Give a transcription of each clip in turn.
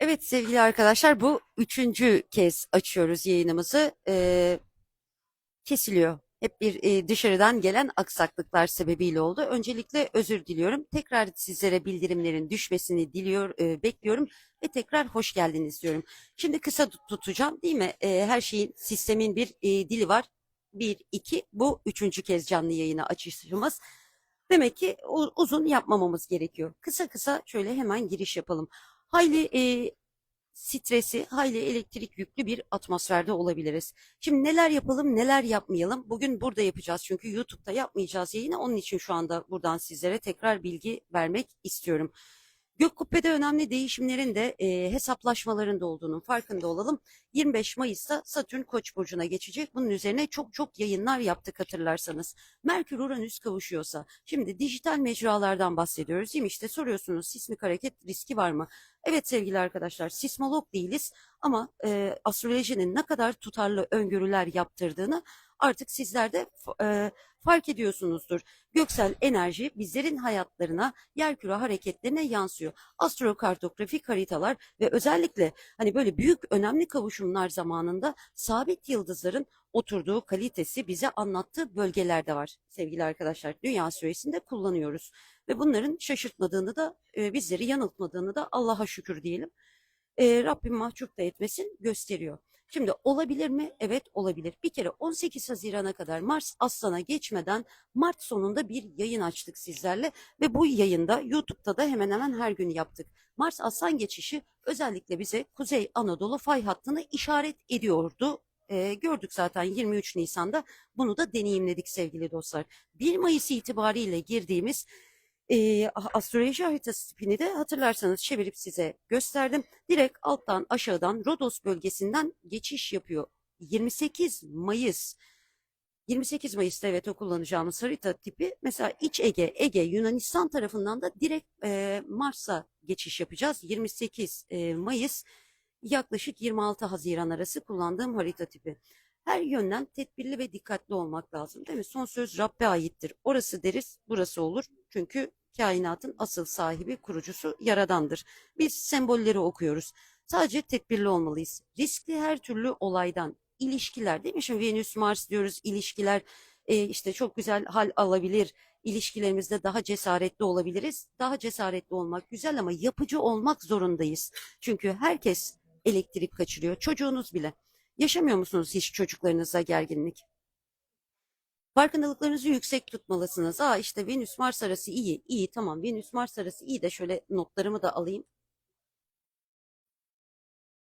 Evet sevgili arkadaşlar bu üçüncü kez açıyoruz yayınımızı. Ee, kesiliyor. Hep bir e, dışarıdan gelen aksaklıklar sebebiyle oldu. Öncelikle özür diliyorum. Tekrar sizlere bildirimlerin düşmesini diliyor, e, bekliyorum ve tekrar hoş geldiniz diyorum. Şimdi kısa tut- tutacağım değil mi? E, her şeyin, sistemin bir e, dili var. Bir, iki, bu üçüncü kez canlı yayına açışımız. Demek ki uzun yapmamamız gerekiyor. Kısa kısa şöyle hemen giriş yapalım. Hayli e, stresi, hayli elektrik yüklü bir atmosferde olabiliriz. Şimdi neler yapalım, neler yapmayalım? Bugün burada yapacağız çünkü YouTube'da yapmayacağız yayını. Onun için şu anda buradan sizlere tekrar bilgi vermek istiyorum. Gökkubbe'de önemli değişimlerin de e, hesaplaşmaların da olduğunun farkında olalım. 25 Mayıs'ta Satürn Koç burcuna geçecek. Bunun üzerine çok çok yayınlar yaptık hatırlarsanız. Merkür Uranüs kavuşuyorsa. Şimdi dijital mecralardan bahsediyoruz değil mi? İşte soruyorsunuz sismik hareket riski var mı? Evet sevgili arkadaşlar sismolog değiliz ama e, astrolojinin ne kadar tutarlı öngörüler yaptırdığını artık sizler de e, fark ediyorsunuzdur. Göksel enerji bizlerin hayatlarına, yerküre hareketlerine yansıyor. Astrokartografik haritalar ve özellikle hani böyle büyük önemli kavuşumlar zamanında sabit yıldızların oturduğu kalitesi bize anlattığı bölgelerde var sevgili arkadaşlar. Dünya süresinde kullanıyoruz ve bunların şaşırtmadığını da e, bizleri yanıltmadığını da Allah'a şükür diyelim. E, Rabbim mahcup da etmesin gösteriyor. Şimdi olabilir mi? Evet olabilir. Bir kere 18 Haziran'a kadar Mars Aslan'a geçmeden Mart sonunda bir yayın açtık sizlerle ve bu yayında YouTube'da da hemen hemen her gün yaptık. Mars Aslan geçişi özellikle bize Kuzey Anadolu fay hattını işaret ediyordu. Ee, gördük zaten 23 Nisan'da bunu da deneyimledik sevgili dostlar. 1 Mayıs itibariyle girdiğimiz e, astroloji haritası tipini de hatırlarsanız çevirip size gösterdim. Direkt alttan aşağıdan Rodos bölgesinden geçiş yapıyor. 28 Mayıs 28 Mayıs'ta evet o kullanacağımız harita tipi mesela İç Ege, Ege, Yunanistan tarafından da direkt e, Mars'a geçiş yapacağız. 28 e, Mayıs yaklaşık 26 Haziran arası kullandığım harita tipi. Her yönden tedbirli ve dikkatli olmak lazım değil mi? Son söz Rabbe aittir. Orası deriz, burası olur. Çünkü kainatın asıl sahibi, kurucusu Yaradan'dır. Biz sembolleri okuyoruz. Sadece tedbirli olmalıyız. Riskli her türlü olaydan, ilişkiler değil mi? Şimdi Venüs, Mars diyoruz, ilişkiler e, işte çok güzel hal alabilir. İlişkilerimizde daha cesaretli olabiliriz. Daha cesaretli olmak güzel ama yapıcı olmak zorundayız. Çünkü herkes elektrik kaçırıyor. Çocuğunuz bile. Yaşamıyor musunuz hiç çocuklarınızla gerginlik? Farkındalıklarınızı yüksek tutmalısınız. Aa işte Venüs Mars arası iyi. İyi tamam Venüs Mars arası iyi de şöyle notlarımı da alayım.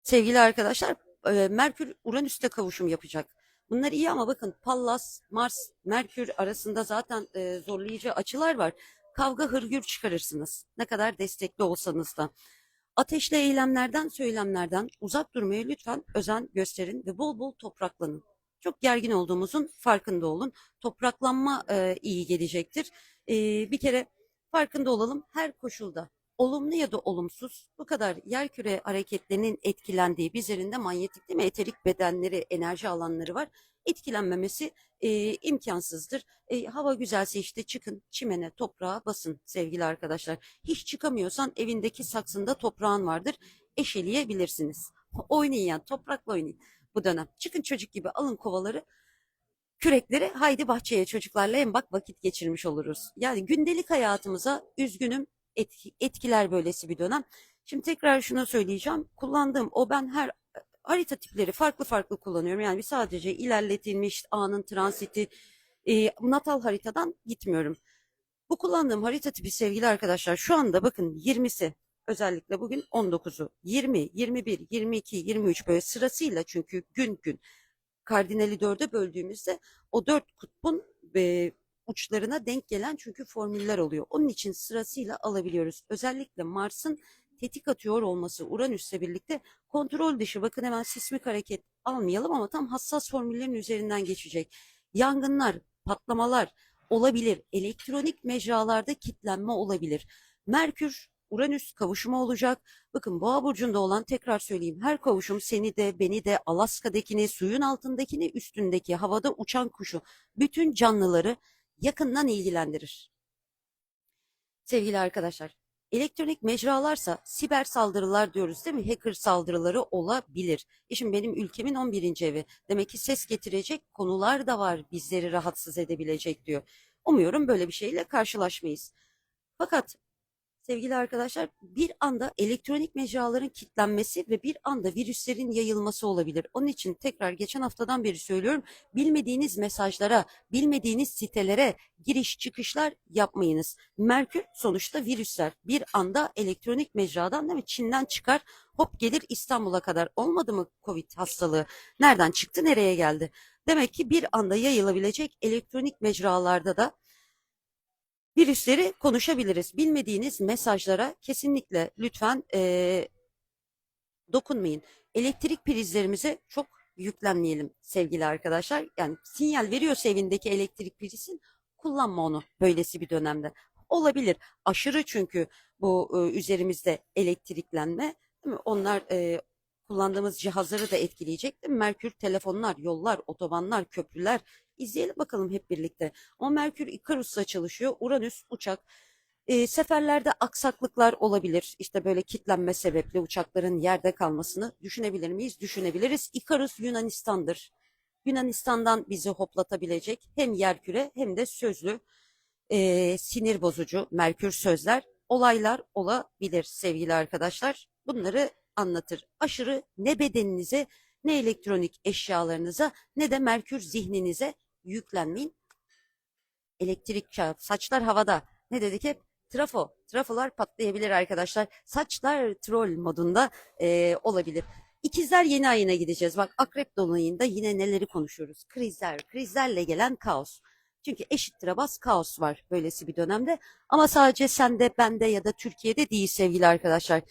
Sevgili arkadaşlar, e, Merkür Uranüs'te kavuşum yapacak. Bunlar iyi ama bakın Pallas, Mars, Merkür arasında zaten e, zorlayıcı açılar var. Kavga hırgür çıkarırsınız. Ne kadar destekli olsanız da. Ateşli eylemlerden, söylemlerden uzak durmaya lütfen özen gösterin ve bol bol topraklanın. Çok gergin olduğumuzun farkında olun. Topraklanma e, iyi gelecektir. E, bir kere farkında olalım her koşulda. Olumlu ya da olumsuz bu kadar yerküre hareketlerinin etkilendiği bizlerinde manyetik değil mi eterik bedenleri, enerji alanları var. Etkilenmemesi e, imkansızdır. E, hava güzelse işte çıkın çimene, toprağa basın sevgili arkadaşlar. Hiç çıkamıyorsan evindeki saksında toprağın vardır. Eşeleyebilirsiniz. Oynayın yani toprakla oynayın bu dönem. Çıkın çocuk gibi alın kovaları kürekleri haydi bahçeye çocuklarla en bak vakit geçirmiş oluruz. Yani gündelik hayatımıza üzgünüm etki- etkiler böylesi bir dönem. Şimdi tekrar şunu söyleyeceğim. Kullandığım o ben her harita tipleri farklı farklı kullanıyorum. Yani bir sadece ilerletilmiş anın transiti e, natal haritadan gitmiyorum. Bu kullandığım harita tipi sevgili arkadaşlar şu anda bakın 20'si özellikle bugün 19'u 20, 21, 22, 23 böyle sırasıyla çünkü gün gün kardinali dörde böldüğümüzde o dört kutbun e, uçlarına denk gelen çünkü formüller oluyor. Onun için sırasıyla alabiliyoruz. Özellikle Mars'ın tetik atıyor olması Uranüs'le birlikte kontrol dışı bakın hemen sismik hareket almayalım ama tam hassas formüllerin üzerinden geçecek. Yangınlar, patlamalar olabilir. Elektronik mecralarda kitlenme olabilir. Merkür Uranüs kavuşumu olacak. Bakın Boğa burcunda olan tekrar söyleyeyim her kavuşum seni de beni de Alaska'dakini, suyun altındakini, üstündeki havada uçan kuşu bütün canlıları yakından ilgilendirir. Sevgili arkadaşlar, Elektronik mecralarsa siber saldırılar diyoruz değil mi? Hacker saldırıları olabilir. E şimdi benim ülkemin 11. evi. Demek ki ses getirecek konular da var bizleri rahatsız edebilecek diyor. Umuyorum böyle bir şeyle karşılaşmayız. Fakat sevgili arkadaşlar bir anda elektronik mecraların kilitlenmesi ve bir anda virüslerin yayılması olabilir. Onun için tekrar geçen haftadan beri söylüyorum. Bilmediğiniz mesajlara, bilmediğiniz sitelere giriş çıkışlar yapmayınız. Merkür sonuçta virüsler. Bir anda elektronik mecradan değil mi? Çin'den çıkar hop gelir İstanbul'a kadar. Olmadı mı Covid hastalığı? Nereden çıktı nereye geldi? Demek ki bir anda yayılabilecek elektronik mecralarda da virüsleri konuşabiliriz. Bilmediğiniz mesajlara kesinlikle lütfen eee, dokunmayın. Elektrik prizlerimize çok yüklenmeyelim sevgili arkadaşlar. Yani sinyal veriyorsa evindeki elektrik prizin kullanma onu böylesi bir dönemde. Olabilir. Aşırı çünkü bu e, üzerimizde elektriklenme değil mi? Onlar e, kullandığımız cihazları da etkileyecek? Merkür telefonlar, yollar, otobanlar, köprüler izleyelim bakalım hep birlikte. O Merkür Ikarus'la çalışıyor. Uranüs uçak. E, seferlerde aksaklıklar olabilir. İşte böyle kitlenme sebeple uçakların yerde kalmasını düşünebilir miyiz? Düşünebiliriz. Ikarus Yunanistan'dır. Yunanistan'dan bizi hoplatabilecek hem yerküre hem de sözlü e, sinir bozucu Merkür sözler olaylar olabilir sevgili arkadaşlar. Bunları anlatır. Aşırı ne bedeninize ne elektronik eşyalarınıza ne de Merkür zihninize yüklenmeyin. Elektrik çağı, saçlar havada. Ne dedik hep? Trafo, trafolar patlayabilir arkadaşlar. Saçlar troll modunda e, olabilir. İkizler yeni ayına gideceğiz. Bak akrep dolunayında yine neleri konuşuyoruz? Krizler, krizlerle gelen kaos. Çünkü eşittir bas kaos var böylesi bir dönemde. Ama sadece sende, bende ya da Türkiye'de değil sevgili arkadaşlar.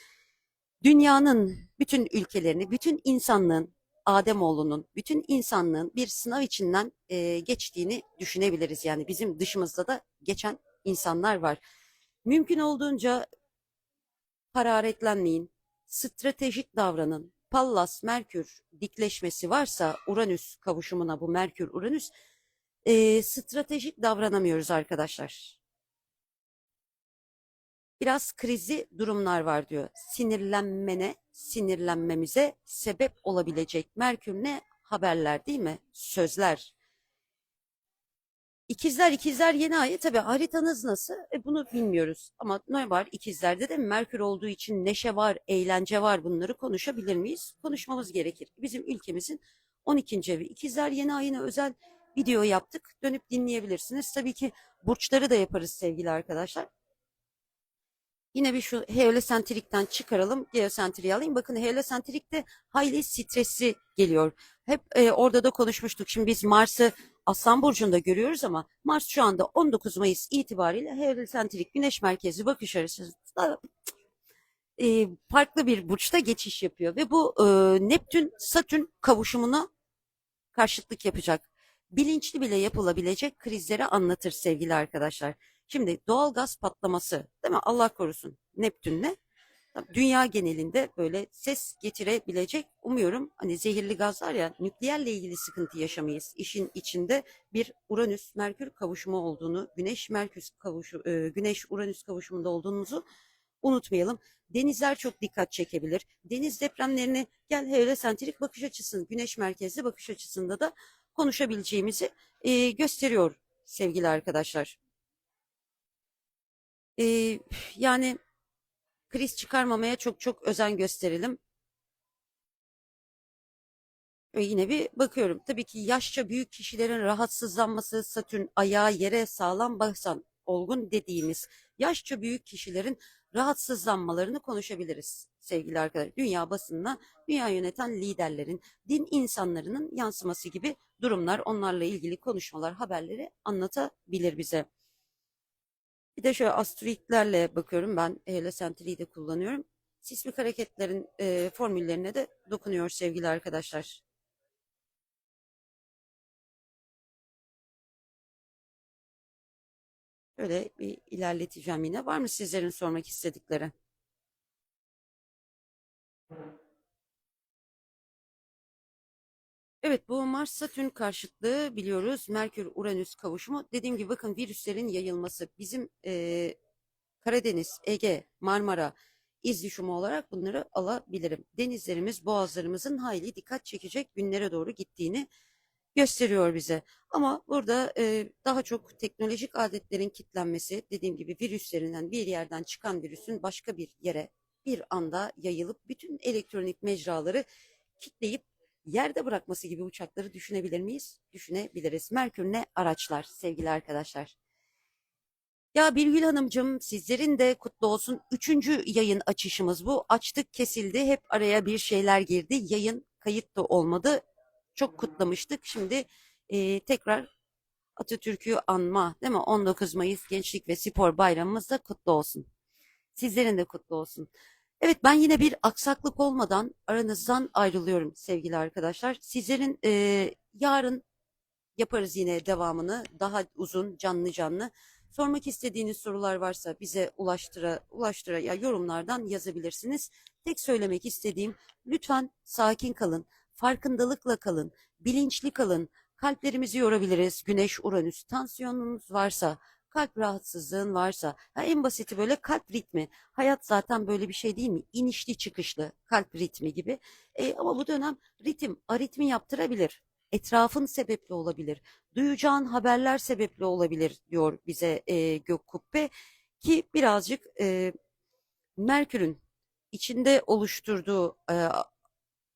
Dünyanın bütün ülkelerini, bütün insanlığın, Ademoğlunun, bütün insanlığın bir sınav içinden e, geçtiğini düşünebiliriz. Yani bizim dışımızda da geçen insanlar var. Mümkün olduğunca hararetlenmeyin, stratejik davranın. Pallas Merkür dikleşmesi varsa Uranüs kavuşumuna bu Merkür Uranüs e, stratejik davranamıyoruz arkadaşlar. Biraz krizi durumlar var diyor. Sinirlenmene, sinirlenmemize sebep olabilecek Merkür ne haberler değil mi? Sözler. İkizler, ikizler yeni ay. Tabii haritanız nasıl? E, bunu bilmiyoruz. Ama ne var? İkizlerde de Merkür olduğu için neşe var, eğlence var. Bunları konuşabilir miyiz? Konuşmamız gerekir. Bizim ülkemizin 12. evi. İkizler yeni ayına özel video yaptık. Dönüp dinleyebilirsiniz. Tabii ki burçları da yaparız sevgili arkadaşlar. Yine bir şu heliosentrikten çıkaralım. Geosentriği alayım. Bakın heliosentrikte hayli stresli geliyor. Hep e, orada da konuşmuştuk. Şimdi biz Mars'ı Aslan Burcu'nda görüyoruz ama Mars şu anda 19 Mayıs itibariyle heliosentrik güneş merkezi bakış arasında e, farklı bir burçta geçiş yapıyor. Ve bu e, Neptün-Satürn kavuşumuna karşıtlık yapacak. Bilinçli bile yapılabilecek krizleri anlatır sevgili arkadaşlar. Şimdi doğal gaz patlaması değil mi? Allah korusun Neptün'le dünya genelinde böyle ses getirebilecek umuyorum hani zehirli gazlar ya nükleerle ilgili sıkıntı yaşamayız. İşin içinde bir Uranüs Merkür kavuşumu olduğunu, Güneş Merkür kavuşu e, Güneş Uranüs kavuşumunda olduğumuzu unutmayalım. Denizler çok dikkat çekebilir. Deniz depremlerini gel heliosentrik bakış açısını, güneş merkezli bakış açısında da konuşabileceğimizi e, gösteriyor sevgili arkadaşlar. E, yani kriz çıkarmamaya çok çok özen gösterelim. Ve yine bir bakıyorum. Tabii ki yaşça büyük kişilerin rahatsızlanması, Satürn ayağı yere sağlam basan, olgun dediğimiz yaşça büyük kişilerin rahatsızlanmalarını konuşabiliriz sevgili arkadaşlar. Dünya basınına, dünya yöneten liderlerin, din insanlarının yansıması gibi durumlar, onlarla ilgili konuşmalar, haberleri anlatabilir bize. Bir de şöyle asteroidlerle bakıyorum ben heliocentriği de kullanıyorum. Sismik hareketlerin e, formüllerine de dokunuyor sevgili arkadaşlar. Böyle bir ilerleteceğim yine. Var mı sizlerin sormak istedikleri? Evet bu Mars Satürn karşıtlığı biliyoruz. Merkür Uranüs kavuşumu. Dediğim gibi bakın virüslerin yayılması bizim e, Karadeniz, Ege, Marmara, iz düşümü olarak bunları alabilirim. Denizlerimiz, boğazlarımızın hayli dikkat çekecek günlere doğru gittiğini gösteriyor bize. Ama burada e, daha çok teknolojik aletlerin kitlenmesi, dediğim gibi virüslerinden bir yerden çıkan virüsün başka bir yere bir anda yayılıp bütün elektronik mecraları kitleyip yerde bırakması gibi uçakları düşünebilir miyiz? Düşünebiliriz. Merkür ne araçlar sevgili arkadaşlar. Ya Birgül Hanımcığım sizlerin de kutlu olsun. Üçüncü yayın açışımız bu. Açtık kesildi. Hep araya bir şeyler girdi. Yayın kayıt da olmadı. Çok kutlamıştık. Şimdi e, tekrar Atatürk'ü anma değil mi? 19 Mayıs Gençlik ve Spor Bayramımız da kutlu olsun. Sizlerin de kutlu olsun. Evet ben yine bir aksaklık olmadan aranızdan ayrılıyorum sevgili arkadaşlar. Sizlerin e, yarın yaparız yine devamını daha uzun canlı canlı. Sormak istediğiniz sorular varsa bize ulaştıra ulaştıra ya yorumlardan yazabilirsiniz. Tek söylemek istediğim lütfen sakin kalın, farkındalıkla kalın, bilinçli kalın. Kalplerimizi yorabiliriz. Güneş, Uranüs, tansiyonunuz varsa, kalp rahatsızlığın varsa, ya en basiti böyle kalp ritmi. Hayat zaten böyle bir şey değil mi? İnişli çıkışlı kalp ritmi gibi. E, ama bu dönem ritim, aritmi yaptırabilir. Etrafın sebepli olabilir. Duyacağın haberler sebepli olabilir diyor bize e, Gök Kubbe. Ki birazcık e, Merkür'ün içinde oluşturduğu e,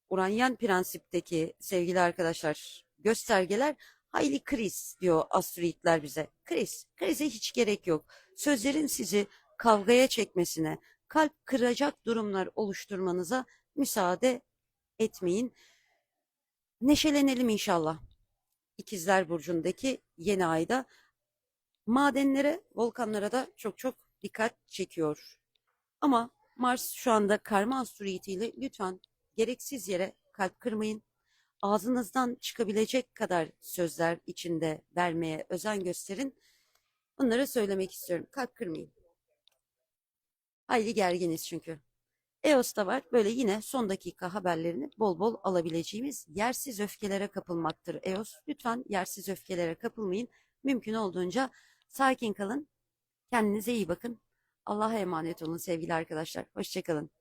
Uranyen prensipteki sevgili arkadaşlar göstergeler hayli kriz diyor asteroidler bize. Kriz. Krize hiç gerek yok. Sözlerin sizi kavgaya çekmesine, kalp kıracak durumlar oluşturmanıza müsaade etmeyin. Neşelenelim inşallah. İkizler Burcu'ndaki yeni ayda madenlere, volkanlara da çok çok dikkat çekiyor. Ama Mars şu anda karma asteroidiyle lütfen gereksiz yere kalp kırmayın. Ağzınızdan çıkabilecek kadar sözler içinde vermeye özen gösterin. Bunları söylemek istiyorum. Kalp kırmayın. Hayli gerginiz çünkü. EOS'ta var. Böyle yine son dakika haberlerini bol bol alabileceğimiz yersiz öfkelere kapılmaktır EOS. Lütfen yersiz öfkelere kapılmayın. Mümkün olduğunca sakin kalın. Kendinize iyi bakın. Allah'a emanet olun sevgili arkadaşlar. Hoşçakalın.